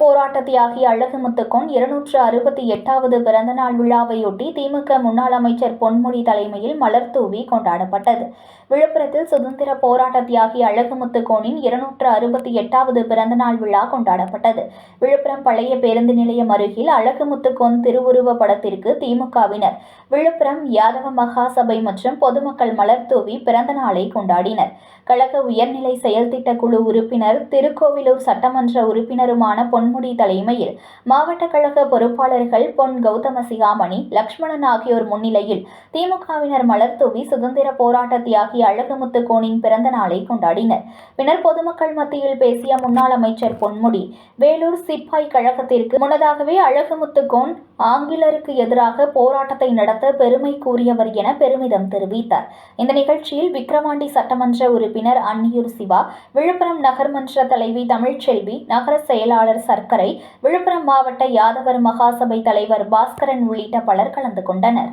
போராட்ட தியாகி அழகுமுத்துக்கோன் இருநூற்று அறுபத்தி எட்டாவது பிறந்தநாள் விழாவையொட்டி திமுக முன்னாள் அமைச்சர் பொன்முடி தலைமையில் மலர் தூவி கொண்டாடப்பட்டது. விழுப்புரத்தில் சுதந்திர போராட்ட தியாகி அழகுமுத்துக்கோனின் இருநூற்று அறுபத்தி எட்டாவது பிறந்தநாள் விழா கொண்டாடப்பட்டது. விழுப்புரம் பழைய பேருந்து நிலையம் அருகில் அழகுமுத்துக்கோன் திருவுருவ படத்திற்கு திமுகவினர் விழுப்புரம் யாதவ மகாசபை மற்றும் பொதுமக்கள் மலர் தூவி பிறந்த நாளை கொண்டாடினர். கழக உயர்நிலை செயல்திட்ட குழு உறுப்பினர் திருக்கோவிலூர் சட்டமன்ற உறுப்பினர் உறுப்பினருமான பொன்முடி தலைமையில் மாவட்ட கழக பொறுப்பாளர்கள் பொன் கௌதம சிகாமணி லக்ஷ்மணன் ஆகியோர் முன்னிலையில் திமுகவினர் மலர் தூவி சுதந்திர போராட்ட தியாகி அழகுமுத்து கோனின் பிறந்த நாளை கொண்டாடினர். பின்னர் பொதுமக்கள் மத்தியில் பேசிய முன்னாள் அமைச்சர் பொன்முடி வேலூர் சிப்பாய் கழகத்திற்கு முன்னதாகவே அழகுமுத்து கோன் ஆங்கிலருக்கு எதிராக போராட்டத்தை நடத்த பெருமை கூறியவர் என பெருமிதம் தெரிவித்தார். இந்த நிகழ்ச்சியில் விக்கிரவாண்டி சட்டமன்ற உறுப்பினர் அன்னியூர் சிவா விழுப்புரம் நகர்மன்ற தலைவி தமிழ்ச்செல்வி நகர செயல் செயலாளர் சர்க்கரை விழுப்புரம் மாவட்ட யாதவர் மகாசபை தலைவர் பாஸ்கரன் உள்ளிட்ட பலர் கலந்து கொண்டனர்.